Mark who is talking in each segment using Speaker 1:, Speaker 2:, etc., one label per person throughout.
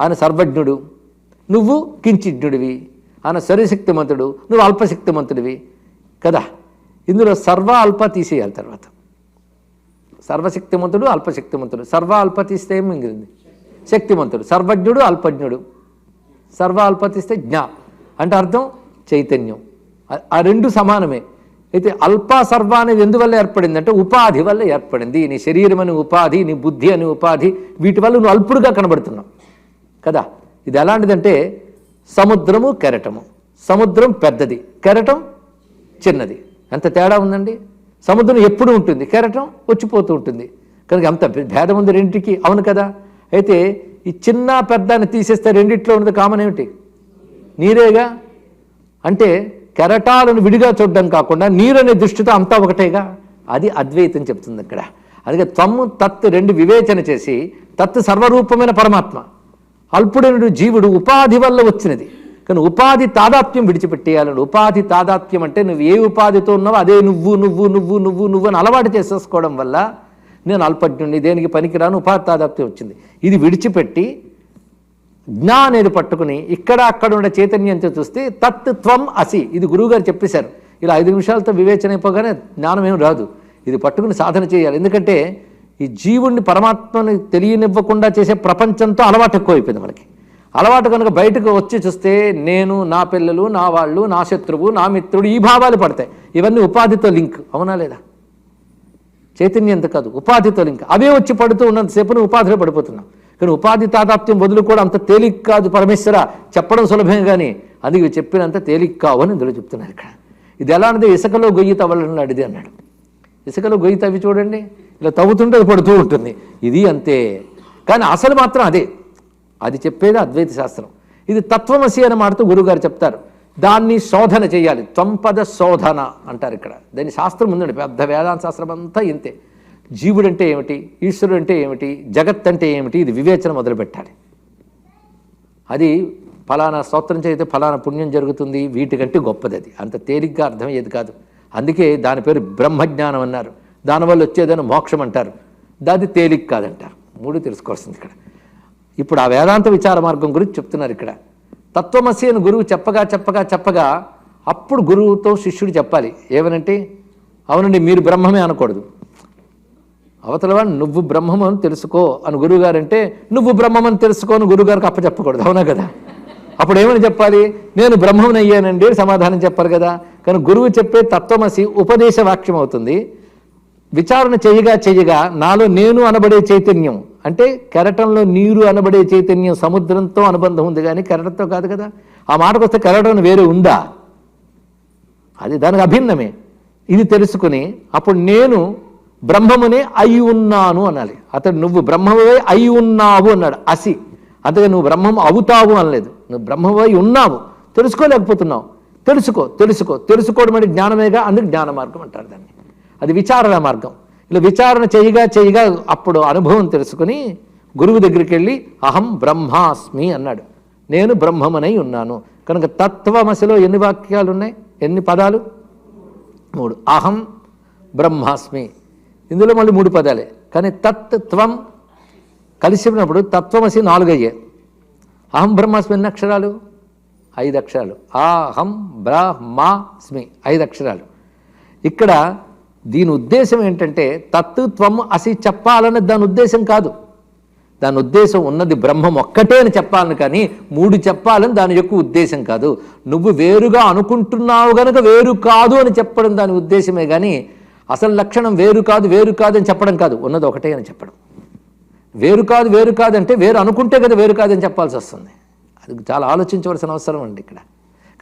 Speaker 1: ఆయన సర్వజ్ఞుడు. నువ్వు కించిజ్ఞుడివి. ఆయన సర్వశక్తిమంతుడు. నువ్వు అల్పశక్తిమంతుడివి. కదా? ఇందులో సర్వ అల్ప తీసేయాలి తర్వాత. సర్వశక్తిమంతుడు అల్పశక్తిమంతుడు. సర్వ అల్ప తీస్తే ఏం శక్తిమంతుడు. సర్వజ్ఞుడు అల్పజ్ఞుడు. సర్వ అల్ప తీస్తే జ్ఞ. అంటే అర్థం? చైతన్యం. ఆ- రెండు సమానమే. అయితే అల్ప సర్వ అనేది ఎందువల్ల ఏర్పడింది అంటే ఉపాధి వల్ల ఏర్పడింది. నీ శరీరం అని ఉపాధి నీ బుద్ధి అని ఉపాధి. వీటి వల్ల నువ్వు అల్పుడుగా కనబడుతున్నావు. కదా? ఇది ఎలాంటిదంటే సముద్రము కెరటము. సముద్రం పెద్దది కెరటం చిన్నది. ఎంత తేడా ఉందండి? సముద్రం ఎప్పుడు ఉంటుంది? కెరటం వచ్చిపోతూ ఉంటుంది. కనుక అంత భేదం ఉంది రెండింటికి? అవును కదా? అయితే ఈ చిన్న పెద్దని తీసేస్తే రెండిట్లో ఉన్నది కామన్ ఏమిటి? నీరేగా? అంటే కెరటాలను విడిగా చూడడం కాకుండా నీరు అనే దృష్టితో అంతా ఒకటేగా? అది అద్వైతం చెప్తుంది ఇక్కడ. అందుకే తమ్ము తత్ రెండు వివేచన చేసి తత్ సర్వరూపమైన పరమాత్మ. అల్పుడైన జీవుడు ఉపాధి వల్ల వచ్చినది. కానీ ఉపాధి తాదాత్మ్యం విడిచిపెట్టేయాలని ఉపాధి తాదాత్మ్యం అంటే నువ్వు ఏ ఉపాధితో ఉన్నావో అదే నువ్వు నువ్వు నువ్వు నువ్వు నువ్వు అని అలవాటు చేసేసుకోవడం వల్ల నేను అల్పజ్ఞుడిని దేనికి పనికిరాను ఉపాధి తాదాత్మ్యం వచ్చింది. ఇది విడిచిపెట్టి జ్ఞా అనేది పట్టుకుని ఇక్కడ అక్కడ ఉండే చైతన్యంతో చూస్తే తత్ త్వం అసి. ఇది గురువుగారు చెప్పేశారు. ఇలా ఐదు నిమిషాలతో వివేచన అయిపోగానే జ్ఞానం ఏం రాదు. ఇది పట్టుకుని సాధన చేయాలి. ఎందుకంటే ఈ జీవుణ్ణి పరమాత్మని తెలియనివ్వకుండా చేసే ప్రపంచంతో అలవాటు ఎక్కువైపోయింది మనకి. అలవాటు కనుక బయటకు వచ్చి చూస్తే నేను నా పిల్లలు నా వాళ్ళు నా శత్రువు నా మిత్రుడు ఈ భావాలు పడతాయి. ఇవన్నీ ఉపాధితో లింక్. అవునా లేదా? చైతన్యంత కాదు ఉపాధితో లింక్. అవే వచ్చి పడుతూ ఉన్నంతసేపు నువ్వు ఉపాధిలో పడిపోతున్నావు కానీ ఉపాధి తాదాప్త్యం వదులు కూడా అంత తేలిక కాదు పరమేశ్వర. చెప్పడం సులభమే కానీ అందుకే చెప్పినంత తేలిక కావు అని ఇందులో చెప్తున్నారు ఇక్కడ. ఇది ఎలా అంటే ఇసుకలో గొయ్యి తవ్వాలని అడిది అన్నాడు ఇసుకలో గొయ్యి తవ్వి చూడండి. ఇలా తవ్వుతుంటే అది పడుతూ ఉంటుంది. ఇది అంతే. కానీ అసలు మాత్రం అదే. అది చెప్పేది అద్వైత శాస్త్రం. ఇది తత్వమసి అని మాటతో గురువుగారు చెప్తారు. దాన్ని శోధన చేయాలి. త్వంపద శోధన అంటారు ఇక్కడ. దాని శాస్త్రం ఉందండి. పెద్ద వేదాంత శాస్త్రం అంతా ఇంతే. జీవుడు అంటే ఏమిటి? ఈశ్వరుడు అంటే ఏమిటి? జగత్ అంటే ఏమిటి? ఇది వివేచన మొదలుపెట్టాలి. అది ఫలానా స్తోత్రం చేస్తే ఫలానా పుణ్యం జరుగుతుంది. వీటికంటే గొప్పది అది. అంత తేలిగ్గా అర్థమయ్యేది కాదు. అందుకే దాని పేరు బ్రహ్మజ్ఞానం అన్నారు. దానివల్ల వచ్చేదని మోక్షం అంటారు. దాది తేలిక కాదంటారు. మూడు తెలుసుకోవాల్సింది ఇక్కడ. ఇప్పుడు ఆ వేదాంత విచార మార్గం గురించి చెప్తున్నారు ఇక్కడ. తత్వమసి అని గురువు చెప్పగా చెప్పగా చెప్పగా అప్పుడు గురువుతో శిష్యుడు చెప్పాలి. ఏమనంటే అవునండి మీరు బ్రహ్మమే అనకూడదు. అవతలవాడు నువ్వు బ్రహ్మం అని తెలుసుకో అని గురువుగారు అంటే నువ్వు బ్రహ్మం అని తెలుసుకో అని గురువుగారికి అప్పచెప్పకూడదు. అవునా కదా? అప్పుడు ఏమని చెప్పాలి? నేను బ్రహ్మం అయ్యానండి సమాధానం చెప్పారు కదా. కానీ గురువు చెప్పే తత్వమసి ఉపదేశ వాక్యం అవుతుంది. విచారణ చేయగా చేయగా నాలో నేను అనబడే చైతన్యం అంటే కెరటంలో నీరు అనబడే చైతన్యం సముద్రంతో అనుబంధం ఉంది కానీ కెరటంతో కాదు కదా. ఆ మాటకు వస్తే కెరటం వేరే ఉందా? అది దానికి అభిన్నమే. ఇది తెలుసుకుని అప్పుడు నేను బ్రహ్మమునే అయి ఉన్నాను అనాలి. అతడు నువ్వు బ్రహ్మవే అయి ఉన్నావు అన్నాడు అసి. అంతగా నువ్వు బ్రహ్మం అవుతావు అనలేదు. నువ్వు బ్రహ్మవై ఉన్నావు. తెలుసుకోలేకపోతున్నావు. తెలుసుకో తెలుసుకో. తెలుసుకోవడం అంటే జ్ఞానమేగా? అందుకు జ్ఞాన మార్గం అంటారు దాన్ని. అది విచారణ మార్గం. ఇలా విచారణ చేయగా చేయగా అప్పుడు అనుభవం తెలుసుకుని గురువు దగ్గరికి వెళ్ళి అహం బ్రహ్మాస్మి అన్నాడు. నేను బ్రహ్మమనై ఉన్నాను. కనుక తత్వమశలో ఎన్ని వాక్యాలు ఉన్నాయి ఎన్ని పదాలు? మూడు. అహం బ్రహ్మాస్మి ఇందులో మళ్ళీ మూడు పదాలే. కానీ తత్ త్వం కలిసినప్పుడు తత్వమసి నాలుగు అయ్యాయి అహం బ్రహ్మాస్మి ఎన్ని అక్షరాలు? ఐదు అక్షరాలు అహం బ్రహ్మాస్మి ఐదు అక్షరాలు ఇక్కడ దీని ఉద్దేశం ఏంటంటే తత్వం అసి చెప్పాలని దాని ఉద్దేశం కాదు. దాని ఉద్దేశం ఉన్నది బ్రహ్మం ఒక్కటే అని చెప్పాలని కానీ మూడు చెప్పాలని దాని యొక్క ఉద్దేశం కాదు. నువ్వు వేరుగా అనుకుంటున్నావు గనక వేరు కాదు అని చెప్పడం దాని ఉద్దేశమే కానీ అసలు లక్షణం వేరు కాదు వేరు కాదు అని చెప్పడం కాదు. ఉన్నది ఒకటే అని చెప్పడం. వేరు కాదు వేరు కాదంటే వేరు అనుకుంటే కదా వేరు కాదని చెప్పాల్సి వస్తుంది. అది చాలా ఆలోచించవలసిన అవసరం అండి ఇక్కడ.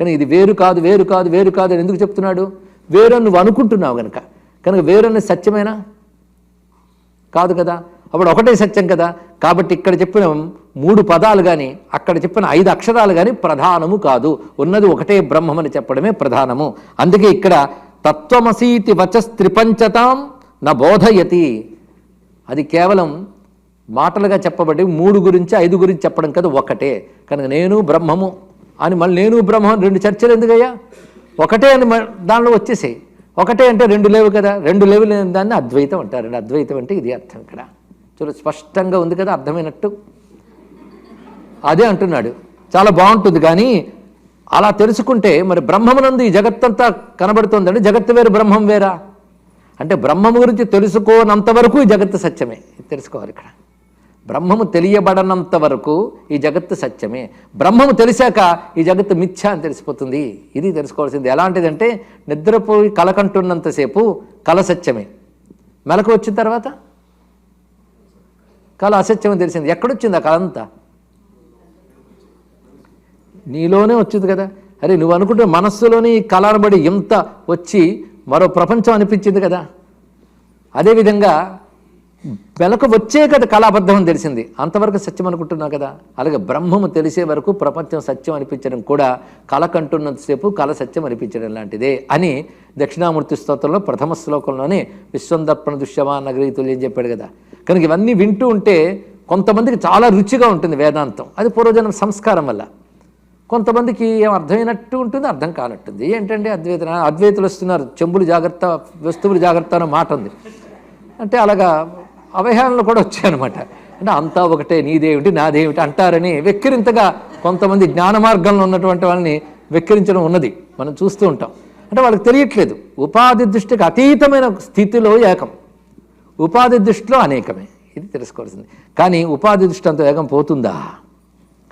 Speaker 1: కానీ ఇది వేరు కాదు వేరు కాదు వేరు కాదు అని ఎందుకు చెప్తున్నాడు? వేరు నువ్వు అనుకుంటున్నావు కనుక కనుక వేరు సత్యమేనా? కాదు కదా. అప్పుడు ఒకటే సత్యం కదా. కాబట్టి ఇక్కడ చెప్పిన మూడు పదాలు కానీ అక్కడ చెప్పిన ఐదు అక్షరాలు కానీ ప్రధానము కాదు. ఉన్నది ఒకటే బ్రహ్మమని చెప్పడమే ప్రధానము. అందుకే ఇక్కడ తత్వమసీతి వచస్త్రిపంచతాం నా బోధయతి. అది కేవలం మాటలుగా చెప్పబడి మూడు గురించి ఐదు గురించి చెప్పడం కదా ఒకటే. కనుక నేను బ్రహ్మము అని మళ్ళీ నేను బ్రహ్మం రెండు చర్చలు ఎందుకయ్యా? ఒకటే అని మ- దానిలో వచ్చేసాయి. ఒకటే అంటే రెండు లేవు కదా. రెండు లేవు లేని దాన్ని అద్వైతం అంటారు. అద్వైతం అంటే ఇది అర్థం ఇక్కడ. చూడు స్పష్టంగా ఉంది కదా అర్థమైనట్టు. అదే అంటున్నాడు. చాలా బాగుంటుంది కానీ అలా తెలుసుకుంటే మరి బ్రహ్మమునందు ఈ జగత్తంతా కనబడుతుందండి జగత్తు వేరు బ్రహ్మం వేరా? అంటే బ్రహ్మము గురించి తెలుసుకోనంత వరకు ఈ జగత్తు సత్యమే. తెలుసుకోవాలి ఇక్కడ. బ్రహ్మము తెలియబడనంత వరకు ఈ జగత్తు సత్యమే. బ్రహ్మము తెలిసాక ఈ జగత్తు మిథ్య అని తెలిసిపోతుంది. ఇది తెలుసుకోవాల్సింది. ఎలాంటిదంటే నిద్రపోయి కలకంటున్నంతసేపు కల సత్యమే. మెలకు వచ్చిన తర్వాత కళ అసత్యం తెలిసింది. ఎక్కడొచ్చింది ఆ కళ అంతా నీలోనే వచ్చింది కదా. అరే నువ్వు అనుకుంటే మనస్సులోని ఈ ఇంత వచ్చి మరో ప్రపంచం అనిపించింది కదా. అదేవిధంగా వెనక వచ్చే కదా కళాబద్ధం అని తెలిసింది. అంతవరకు సత్యం అనుకుంటున్నావు కదా? అలాగే బ్రహ్మము తెలిసే వరకు ప్రపంచం సత్యం అనిపించడం కూడా కళ కంటున్నంతసేపు కళ సత్యం అనిపించడం లాంటిదే అని దక్షిణామూర్తి స్తోత్రంలో ప్రథమ శ్లోకంలోనే విశ్వందర్పణ దుష్యమా నగరీతులు ఏం చెప్పాడు కదా. కనుక ఇవన్నీ వింటూ ఉంటే కొంతమందికి చాలా రుచిగా ఉంటుంది వేదాంతం. అది పూర్వజనం సంస్కారం వల్ల. కొంతమందికి ఏం అర్థమైనట్టు ఉంటుంది అర్థం కానట్టుంది. ఏంటంటే అద్వైత అద్వైతులు వస్తున్నారు చెంబులు జాగ్రత్త వస్తువులు జాగ్రత్త అనే మాట ఉంది. అంటే అలాగా అవహేళనలు కూడా వచ్చాయన్నమాట. అంటే అంతా ఒకటే నీదేమిటి నాదేమిటి అంటారని వెక్కిరింతగా కొంతమంది జ్ఞాన మార్గంలో ఉన్నటువంటి వాళ్ళని వెక్కిరించడం ఉన్నది. మనం చూస్తూ ఉంటాం. అంటే వాళ్ళకి తెలియట్లేదు. ఉపాధి దృష్టికి అతీతమైన స్థితిలో ఏకం. ఉపాధి దృష్టిలో అనేకమే. ఇది తెలుసుకోవాల్సింది. కానీ ఉపాధి దృష్టి అంత వేగం పోతుందా?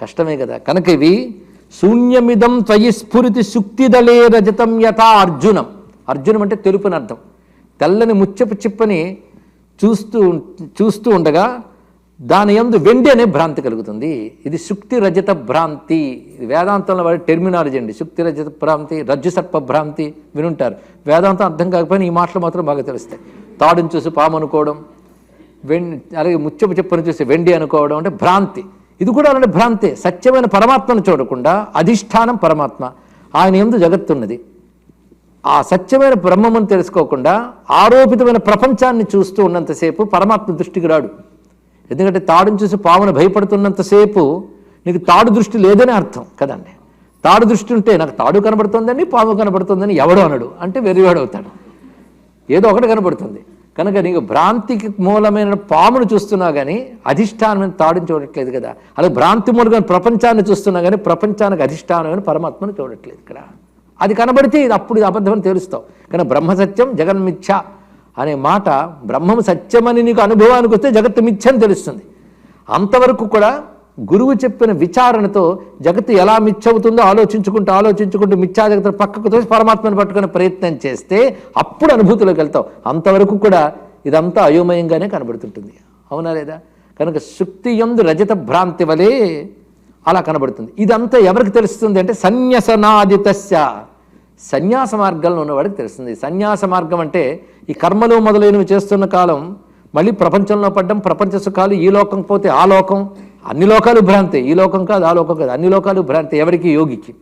Speaker 1: కష్టమే కదా. కనుక ఇవి శూన్యమిదం త్వయి స్ఫురితి సుక్తిదలే రజతం యథా అర్జునం. అర్జునం అంటే తెలుపునర్థం తెల్లని ముచ్చపు చిప్పని చూస్తూ చూస్తూ ఉండగా దాని యందు వెండి అనే భ్రాంతి కలుగుతుంది. ఇది శుక్తి రజత భ్రాంతి. ఇది వేదాంతంలో వాడే టెర్మినాలజీ అండి. శుక్తి రజత భ్రాంతి రజ్జు సర్ప భ్రాంతి వినుంటారు. వేదాంతం అర్థం కాకపోయినా ఈ మాటలు మాత్రం బాగా తెలుస్తాయి. తాడుని చూసి పాము అనుకోవడం వెండి అలాగే ముచ్చపు చెప్పును చూసి వెండి అనుకోవడం అంటే భ్రాంతి. ఇది కూడా అలాంటి భ్రాంతే. సత్యమైన పరమాత్మను చూడకుండా అధిష్టానం పరమాత్మ. ఆయన ఎందు జగత్తున్నది ఆ సత్యమైన బ్రహ్మమును తెలుసుకోకుండా ఆరోపితమైన ప్రపంచాన్ని చూస్తూ ఉన్నంతసేపు పరమాత్మ దృష్టికి రాడు. ఎందుకంటే తాడుని చూసి పామును భయపడుతున్నంతసేపు నీకు తాడు దృష్టి లేదని అర్థం కదండి. తాడు దృష్టి ఉంటే నాకు తాడు కనబడుతుందని పాము కనబడుతుందని ఎవడు అనడు. అంటే వెర్రివాడు అవుతాడు. ఏదో ఒకటి కనబడుతుంది. కనుక నీకు భ్రాంతికి మూలమైన పామును చూస్తున్నా కానీ అధిష్టానమైన తాడుని చూడట్లేదు కదా. అలాగే భ్రాంతి మూలమైన ప్రపంచాన్ని చూస్తున్నా కానీ ప్రపంచానికి అధిష్టానమైన పరమాత్మను చూడట్లేదు ఇక్కడ. అది కనబడితే ఇది అప్పుడు ఇది అబద్ధం తెలుస్తావు. కానీ బ్రహ్మ సత్యం జగన్మిథ్య అనే మాట బ్రహ్మం సత్యమని నీకు అనుభవానికి వస్తే జగత్తు మిథ్య అని తెలుస్తుంది. అంతవరకు కూడా గురువు చెప్పిన విచారణతో జగత్తు ఎలా మిచ్చవుతుందో ఆలోచించుకుంటూ ఆలోచించుకుంటూ మిథ్యా జగత్తు పక్కకు తోసి పరమాత్మను పట్టుకునే ప్రయత్నం చేస్తే అప్పుడు అనుభూతిలోకి వెళ్తావు. అంతవరకు కూడా ఇదంతా అయోమయంగానే కనబడుతుంటుంది. అవునా లేదా? కనుక శుక్తి ఎందు రజత భ్రాంతి వలె అలా కనబడుతుంది. ఇదంతా ఎవరికి తెలుస్తుంది అంటే సన్యసనాదితస్య సన్యాస మార్గంలో ఉన్నవాడికి తెలుస్తుంది. సన్యాస మార్గం అంటే ఈ కర్మలు మొదలైనవి చేస్తున్న కాలం మళ్ళీ ప్రపంచంలో పడ్డం ప్రపంచ సుఖాలు ఈ లోకం పోతే ఆ లోకం అన్ని లోకాలు భ్రాంతి. ఈ లోకం కాదు ఆ లోకం కాదు. అన్ని లోకాలు భ్రాంతి. ఎవరికి? యోగికి.